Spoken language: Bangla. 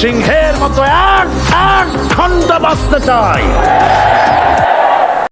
সিংহের মতো এক এক খণ্ড বাঁচতে চাই।